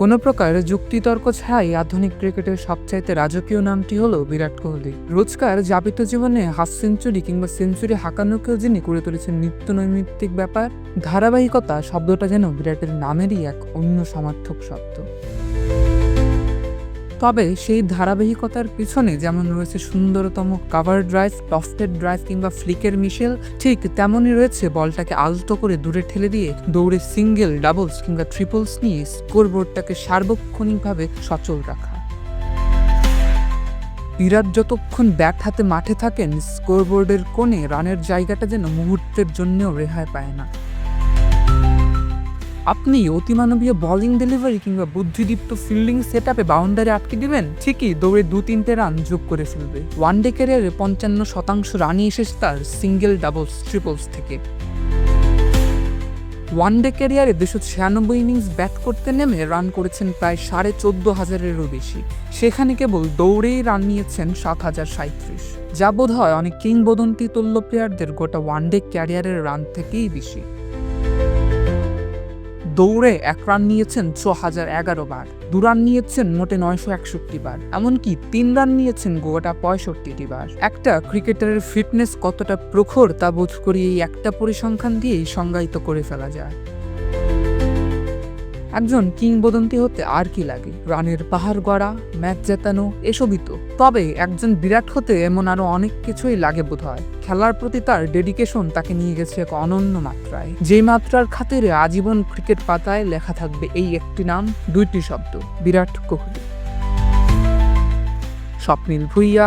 কোনো প্রকার যুক্তিতর্ক ছাড়াই আধুনিক ক্রিকেটের সবচাইতে রাজকীয় নামটি হলো বিরাট কোহলি। রোজকার যাপিত জীবনে হাফ সেঞ্চুরি কিংবা সেঞ্চুরি হাঁকানোকেও যিনি করে তুলেছেন নিত্য নৈমিত্তিক ব্যাপার, ধারাবাহিকতা শব্দটা যেন বিরাটের নামেরই এক অন্য সমার্থক শব্দ। তবে সেই ধারাবাহিকতার পিছনে যেমন রয়েছে সুন্দরতম কাভার ড্রাইভ টফটেড ড্রাইভ কিংবা ফ্লিকের মিশেল, ঠিক তেমনই রয়েছে বলটাকে আলতো করে দূরে ঠেলে দিয়ে দৌড়ে সিঙ্গেল ডাবলস কিংবা ট্রিপলস নিয়ে স্কোরবোর্ডটাকে সার্বক্ষণিকভাবে সচল রাখা। বিরাট যতক্ষণ ব্যাট হাতে মাঠে থাকেন স্কোরবোর্ডের কোণে রানের জায়গাটা যেন মুহূর্তের জন্যও রেহাই পায় না। আপনি অতিমানবীয় বোলিং ডেলিভারি কিংবা বুদ্ধিদীপ্ত ফিল্ডিং সেট আপে বাউন্ডারি আটকে দিবেন, ঠিকই দৌড়ে দু তিনটে রান যোগ করে ফেলবে। ওয়ান ডে ক্যারিয়ারে পঞ্চান্ন শতাংশ রানই এসেছে তার সিঙ্গেল ডাবলস ট্রিপলস থেকে। ওয়ান ডে ক্যারিয়ারে দুশো ছিয়ানব্বই ইনিংস ব্যাট করতে নেমে রান করেছেন প্রায় সাড়ে চোদ্দ হাজারেরও বেশি। সেখানে কেবল দৌড়েই রান নিয়েছেন সাত হাজার সাঁত্রিশ যা বোধ হয় অনেক কিংবদন্তি তুল্য প্লেয়ারদের গোটা ওয়ান ডে ক্যারিয়ারের রান থেকেই বেশি। দৌড়ে এক রান নিয়েছেন ছ হাজার এগারো বার, দু রান নিয়েছেন মোটে নয়শো একষট্টি বার, এমনকি তিন রান নিয়েছেন গোটা পঁয়ষট্টিটি বার। একটা ক্রিকেটারের ফিটনেস কতটা প্রখর তা বোধ করি এই একটা পরিসংখ্যান দিয়েই সংজ্ঞায়িত করে ফেলা যায়। একজন কিংবদন্তি হতে আর কি লাগে? রানের পাহাড় গড়া, ম্যাচ জেতানো, এসবই তো। তবে একজন বিরাট হতে এমন আরও অনেক কিছুই লাগে বোধ হয় খেলার প্রতি তার ডেডিকেশন তাকে নিয়ে গেছে এক অনন্য মাত্রায়। যেই মাত্রার খাতিরে আজীবন ক্রিকেট পাতায় লেখা থাকবে এই একটি নাম, দুইটি শব্দ, বিরাট কোহলি। স্বপ্নীল ভুইয়া